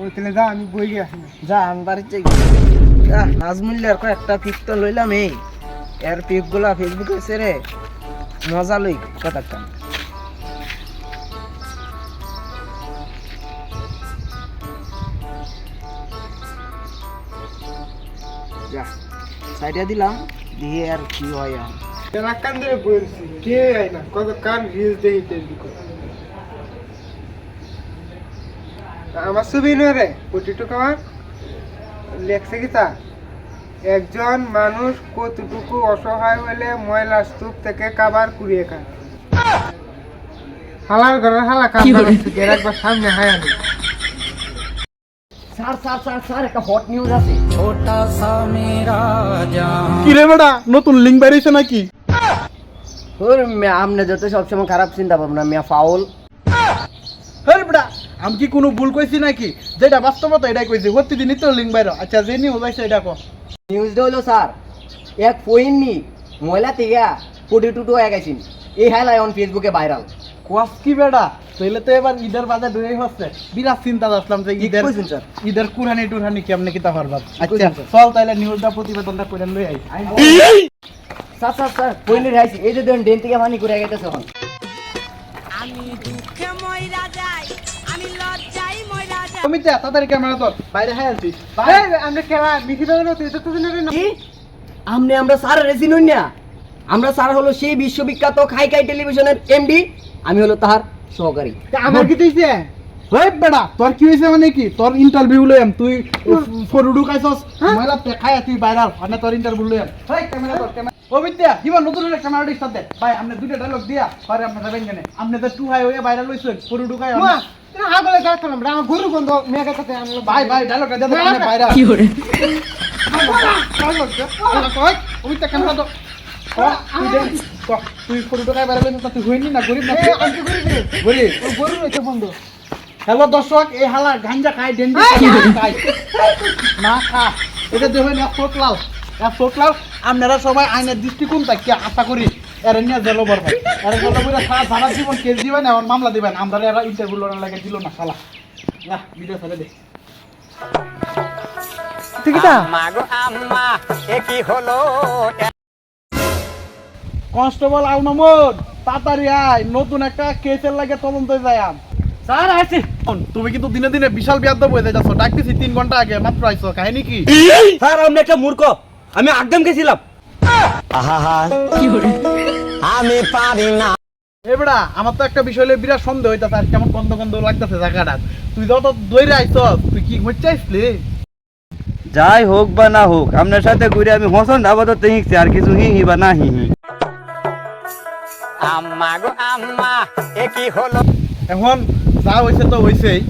ওই তাহলে যা আমি বই গিয়ে আসি। যা আমি যা নাজমুল্লার কয়েকটা পিক তো লইলাম এই। এর পিকগুলা ফেসবুকে ছেড়ে মজা লই কথাটা। যা সাইডে দিলাম দিয়ে আর কি হয় আর। কান ধরে বইছি কে না? কত কান রিলস দেখি ফেসবুকে আমার ছবি নয় রে কোটিটুক আমার লেখছে কি তা? একজন মানুষ কতটুকু অসহায় হলে ময়লা স্তূপ থেকে কাবার কুড়িয়ে খায়? হালার ঘরের হালা কাবার একবার সামনে হায়া নেই স্যার স্যার স্যার স্যার একটা হট নিউজ আছে। কি রে বেটা নতুন লিঙ্ক বেরিয়েছে নাকি? যত সবসময় খারাপ চিন্তা ভাবনা মিয়া ফাউল হ্যাঁ বেটা আমি কি কোনো ভুল কইছি নাকি? যেটা বাস্তবতা এটাই কইছি। প্রতিদিনই তো লিঙ্ক বাইর আচ্ছা যে নিউজ আছে এটা কো নিউজটা হলো স্যার এক পয়েন্ট নি ময়লা থেকে কোটি টুটু হয়ে গেছেন। এই হাইলাই অন ফেসবুকে ভাইরাল কোয়াস কি বেটা? তাইলে তো এবার ঈদের বাজার ঢুকেই হচ্ছে। বিরাট চিন্তা আসলাম যে ঈদের ঈদের কুরহানি টুরহানি কেমনে কিতা পারবা আচ্ছা। চল তাইলে নিউজটা প্রতিবেদনটা করে লই আই। স্যার স্যার স্যার পয়েন্ট হাইছি এই যে ধরেন ডেন থেকে পানি করে গেছে এখন। তুমি তো তাড়াতাড়ি ক্যামেরা বাইরে আছিস। আমরা তুই তো তুই না। কি? আমনে আমরা স্যার রেসি না। আমরা স্যার হলো সেই বিশ্ববিখ্যাত খাই খাই টেলিভিশনের এমডি আমি হলো তাহার সহকারী। আমার কি ওই তোর কি হইছে মানে কি? তোর ইন্টারভিউ লইম তুই ফরুডু খাইছস? মহিলা খাই তুই ভাইরাল মানে তোর ইন্টারভিউ লইম ভাই ক্যামেরা তোর ক্যামেরা ও বিদ্যা কিবা নতুন একটা ক্যামেরা ডিস্টার্ব দে। ভাই আপনি দুইটা ডায়লগ দিয়া পরে আপনি যাবেন জানে আপনি তো টু হাই হয়ে ভাইরাল হইছেন ফরুডু খাই আগলে আমার গরু আনলো ভাই ভাই তুই তুই হইনি না গরিব না। গরিব রয়েছে বন্ধু। হ্যালো দর্শক এই হালা গাঞ্জা খাই ডেন্ডি খাই না খা এটা দেখবেন এক ফোট লাল এক ফোট লাল আপনারা সবাই আইনের দৃষ্টিকোণ থাকি আশা করি। এর নিয়ে জেল বরবে এর জেল বইরা সারা সারা জীবন কেস দিবেন এখন মামলা দিবেন আমরা এরা ইন্টারভিউ লড়ার লাগে দিল না শালা। না ভিডিও ছেড়ে দে। কনস্টেবল আল মামুদ তাড়াতাড়ি আয় নতুন একটা কেসের লাগে তদন্ত যায় স্যার আছে তুমি কিন্তু দিনে দিনে বিশাল বিয়াদ্দ বয়ে যাচ্ছ ডাকতেছি তিন ঘণ্টা আগে মাত্র আইছো কাহিনী কি? স্যার আমি একটা মূর্খ। আমি একদম গেছিলাম আমি পারি না। এবারা আমার তো একটা বিষয় বিরাট সন্দেহ হইতাছে আর কেমন গন্ধ গন্ধ লাগতেছে জায়গাটা। তুই যত দইরে আইছ তুই কি ঘুরতে আইসলি যাই হোক বা না হোক আপনার সাথে ঘুরে আমি হসন আপাতত হিঁকছি আর কিছু হি হি বা না হি হি। এখন যা হইছে তো হইছেই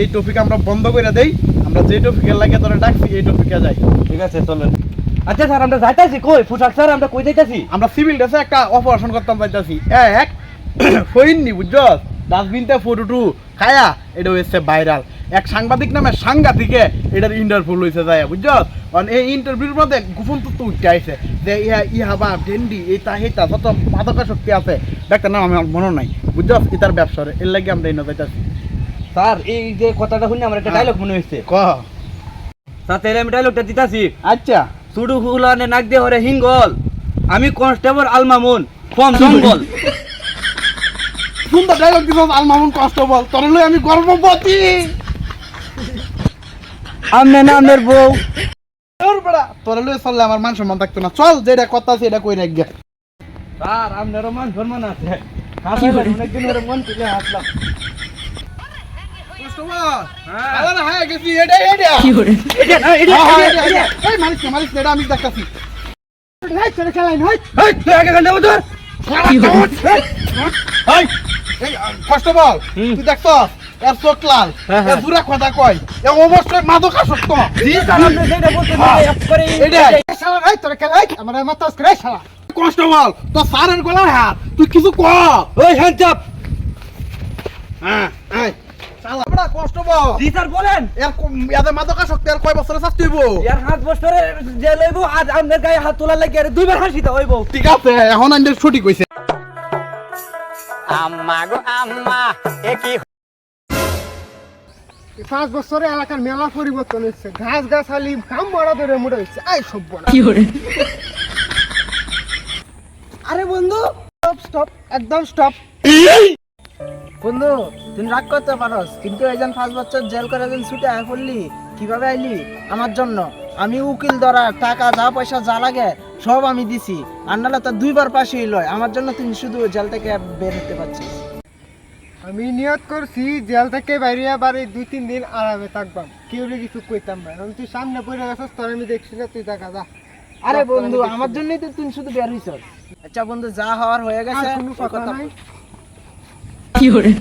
এই টপিক আমরা বন্ধ করে দেই আমরা যে টপিকের লাগে তোরা ডাকছি এই টপিকে যাই। ঠিক আছে চলেন। আচ্ছা স্যার আমরা যাইতাছি। কই? পোশাক স্যার আমরা কই যাইতাছি? আমরা সিভিল ড্রেসে একটা অপারেশন করতাম পাইতাছি এক ফইননি বুঝছস? ডাস্টবিনতে ফটো খায়া এটা হয়েছে ভাইরাল এক সাংবাদিক নামে সাংঘাতিকে এটার ইন্টারভিউ লইছে যায় বুঝছস? কারণ এই ইন্টারভিউর মধ্যে গোপন তথ্য উঠতে আইছে যে ইহা ইহাবা ডেন্ডি এইটা হেটা যত মাদকা শক্তি আছে ডাক্তার নাম আমার মনে নাই বুঝছস? এটার ব্যবসারে এর লাগে আমরা এই নজাইতাছি স্যার এই যে কথাটা শুনে আমার একটা হ্যাঁ। ডায়লগ মনে হইছে। ক? স্যার তাহলে আমি ডায়লগটা দিতাছি। আচ্ছা। সুডু হুলানে নাক দিয়ে হরে হিঙ্গল। আমি কনস্টেবল আলমামুন ফর্ম জঙ্গল। সুন্দর ডায়লগ দিছস আল মামুন কষ্ট তোর লই আমি গর্ভবতী। আমনে নামের বউ। তোর বড়া তোর লই চললে আমার মান সম্মান থাকতো না। চল যেটা কথা আছে এটা কই রাখ গে স্যার আপনারও মান সম্মান আছে। অনেকদিন ধরে মন তুলে আসলাম না হ্যাঁ। গেছি এটা এটা। এটা- হ্যাঁ, হ্যাঁ, এটা- এটা, এটা- এটা। এই মালিক না মালিক এটা আমি দেখতাছি। নাই তোর খেলাই নয় এই, তুই আগে গান দেবো তোর। এই, এই, কষ্ট বল হুম। তুই দেখছস এর চোখ লাল। এর পুরা কথা কয় এ অবশ্যই মাদক আসক্ত জি স্যার আপনি যেটা বলতেছেন একবারে শালা এই তোর কেন আমার মাথা করে শালা। কনস্টেবল তো স্যারের গলার হাত তুই কিছু ক। ওই হ্যান্ড আপ হ্যাঁ এই শালা বড় কনস্টেবল জি স্যার বলেন। এর এদের মাদক এর কয় বছরের শাস্তি হইব? ইয়ার হাত বছরে যে লইব গায়ে হাত তোলা লাগে আর দুইবার হাসিতে হইব। ঠিক আছে এখন আইনের ছুটি কইছে এই পাঁচ বছরে এলাকার মেলা পরিবর্তন হচ্ছে ঘাস গাছালি কাম মরা ধরে মোটা হচ্ছে আই সব বনা আরে বন্ধু স্টপ স্টপ একদম স্টপ বন্ধু তুই রাগ করতে পারস কিন্তু একজন পাঁচ বছর জেল করে দিন ছুটে আয় পড়লি কীভাবে আইলি? আমার জন্য। আমি উকিল ধরা টাকা যা পয়সা যা লাগে সব আমি দিছি। আর নাহলে তো দুইবার পাশে লয় আমার জন্য তুই শুধু জেল থেকে বের হতে পারছিস। আমি নিয়ত করছি জেল থেকে বাইরে বাড়ি দুই তিন দিন আরামে থাকবাম। কেউ কিছু কইতাম না। এখন তুই সামনে পড়ে গেছিস তোর আমি দেখছি না তুই দেখা যা। আরে তোর আমি বন্ধু আমার জন্যই তো তুই শুধু বের হইছ আচ্ছা বন্ধু যা হওয়ার হয়ে গেছে কথা কথা নাই